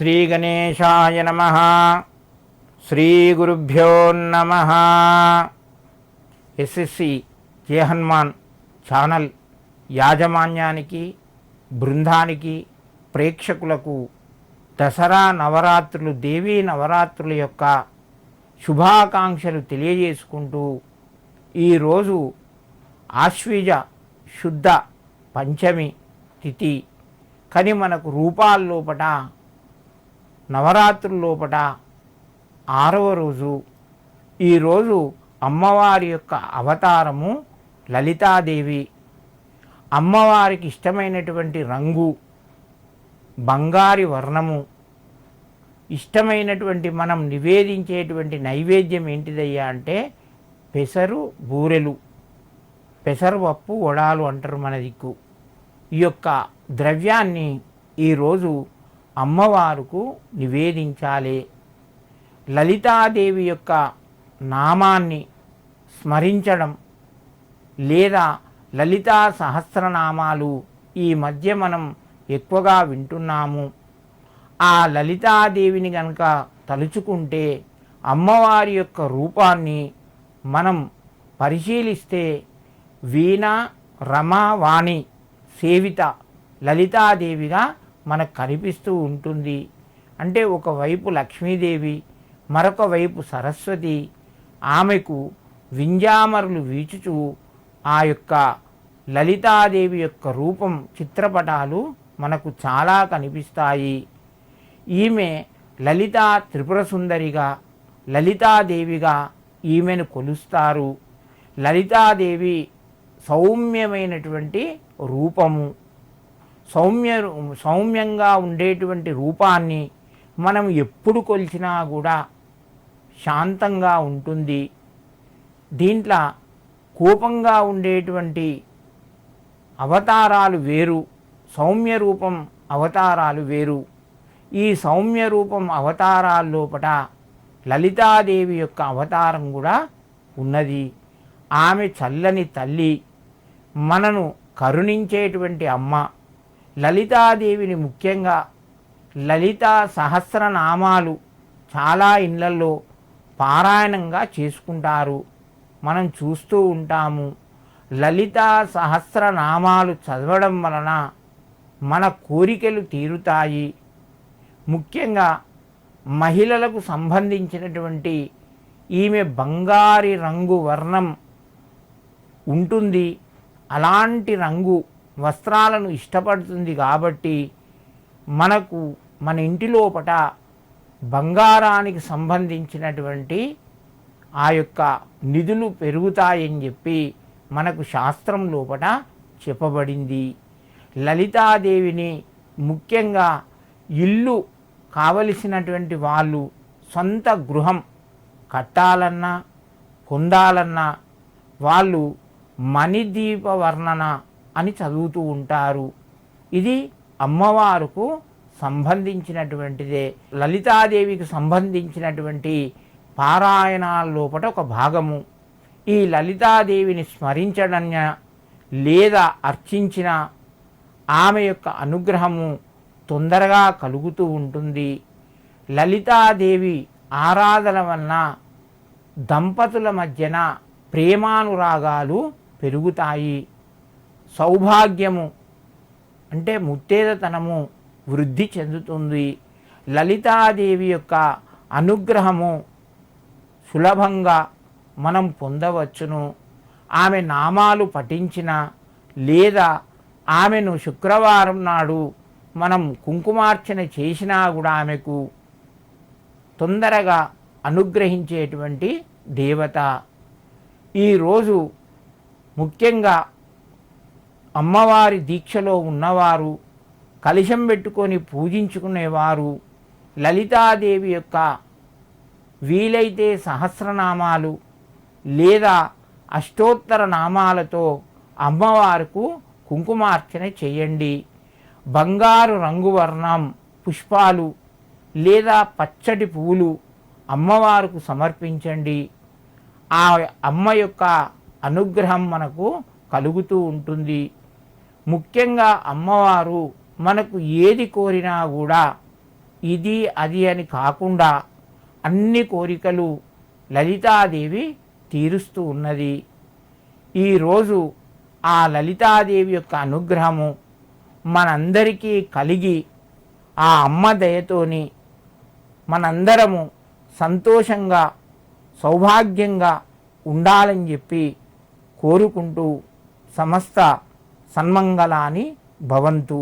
శ్రీగణేశాయ నమ. శ్రీగురుభ్యో నమ. ఎస్ఎస్సి జేహన్మాన్ ఛానల్ యాజమాన్యానికి బృందానికి ప్రేక్షకులకు దసరా నవరాత్రులు దేవీ నవరాత్రుల యొక్క శుభాకాంక్షలు తెలియజేసుకుంటూ ఈరోజు ఆశ్వీజ శుద్ధ పంచమి తిథి. కానీ మనకు రూపాల లోపట నవరాత్రుల లోపల ఆరవ రోజు ఈరోజు అమ్మవారి యొక్క అవతారము లలితాదేవి. అమ్మవారికి ఇష్టమైనటువంటి రంగు బంగారి వర్ణము. ఇష్టమైనటువంటి మనం నివేదించేటువంటి నైవేద్యం ఏంటిదయ్యా అంటే పెసరు బూరెలు. పెసరపప్పు వడాలు అంటారు మన దిక్కు. ఈ యొక్క ద్రవ్యాన్ని ఈరోజు అమ్మవారుకు నివేదించాలి. లలితాదేవి యొక్క నామాన్ని స్మరించడం లేదా లలితా సహస్రనామాలు ఈ మధ్య మనం ఎక్కువగా వింటున్నాము. ఆ లలితాదేవిని గనక తలుచుకుంటే అమ్మవారి యొక్క రూపాన్ని మనం పరిశీలిస్తే వీణ రమావాణి సేవిత లలితాదేవిగా మనకు కనిపిస్తూ ఉంటుంది. అంటే ఒకవైపు లక్ష్మీదేవి మరొక వైపు సరస్వతి. ఆమెకు వింజామరులు వీచుచు ఆ యొక్క లలితాదేవి యొక్క రూపం చిత్రపటాలు మనకు చాలా కనిపిస్తాయి. ఈమె లలితా త్రిపుర సుందరిగా లలితాదేవిగా ఈమెను కొలుస్తారు. లలితాదేవి సౌమ్యమైనటువంటి రూపము. సౌమ్య సౌమ్యంగా ఉండేటువంటి రూపాన్ని మనం ఎప్పుడు కొలిచినా కూడా శాంతంగా ఉంటుంది. దీంట్లో కోపంగా ఉండేటువంటి అవతారాలు వేరు సౌమ్య రూపం అవతారాలు వేరు. ఈ సౌమ్య రూపం అవతారాల లోపట లలితాదేవి యొక్క అవతారం కూడా ఉన్నది. ఆమె చల్లని తల్లి మనను కరుణించేటువంటి అమ్మ. లలితాదేవిని ముఖ్యంగా లలితా సహస్రనామాలు చాలా ఇళ్ళలో పారాయణంగా చేసుకుంటారు. మనం చూస్తూ ఉంటాము. లలితా సహస్రనామాలు చదవడం వలన మన కోరికలు తీరుతాయి. ముఖ్యంగా మహిళలకు సంబంధించినటువంటి ఈమె బంగారి రంగు వర్ణం ఉంటుంది. అలాంటి రంగు వస్త్రాలను ఇష్టపడుతుంది కాబట్టి మనకు మన ఇంటి లోపట బంగారానికి సంబంధించినటువంటి ఆ యొక్క నిధులు పెరుగుతాయని చెప్పి మనకు శాస్త్రం లోపట చెప్పబడింది. లలితాదేవిని ముఖ్యంగా ఇల్లు కావలసినటువంటి వాళ్ళు సొంత గృహం కట్టాలన్నా పొందాలన్నా వాళ్ళు మణిదీప వర్ణన అని చదువుతూ ఉంటారు. ఇది అమ్మవారుకు సంబంధించినటువంటిదే. లలితాదేవికి సంబంధించినటువంటి పారాయణాల లోపల ఒక భాగము. ఈ లలితాదేవిని స్మరించడం లేదా అర్చించిన ఆమె యొక్క అనుగ్రహము తొందరగా కలుగుతూ ఉంటుంది. లలితాదేవి ఆరాధన వలన దంపతుల మధ్యన ప్రేమానురాగాలు పెరుగుతాయి. సౌభాగ్యము అంటే ముత్తేదతనము వృద్ధి చెందుతుంది. లలితాదేవి యొక్క అనుగ్రహము సులభంగా మనం పొందవచ్చును. ఆమె నామాలు పఠించిన లేదా ఆమెను శుక్రవారం నాడు మనం కుంకుమార్చన చేసినా కూడా ఆమెకు తొందరగా అనుగ్రహించేటువంటి దేవత. ఈరోజు ముఖ్యంగా అమ్మవారి దీక్షలో ఉన్నవారు కలశం పెట్టుకొని పూజించుకునేవారు లలితాదేవి యొక్క వీలైతే సహస్రనామాలు లేదా అష్టోత్తర నామాలతో అమ్మవారుకు కుంకుమార్చన చేయండి. బంగారు రంగు వర్ణం పుష్పాలు లేదా పచ్చటి పువ్వులు అమ్మవారుకు సమర్పించండి. ఆ అమ్మ యొక్క అనుగ్రహం మనకు కలుగుతూ ఉంటుంది. ముఖ్యంగా అమ్మవారు మనకు ఏది కోరినా కూడా ఇది అది అని కాకుండా అన్ని కోరికలు లలితాదేవి తీరుస్తూ ఉన్నది. ఈరోజు ఆ లలితాదేవి యొక్క అనుగ్రహము మనందరికీ కలిగి ఆ అమ్మ దయతోని మనందరము సంతోషంగా సౌభాగ్యంగా ఉండాలని చెప్పి కోరుకుంటూ సమస్త సన్మంగళాని భవంతు.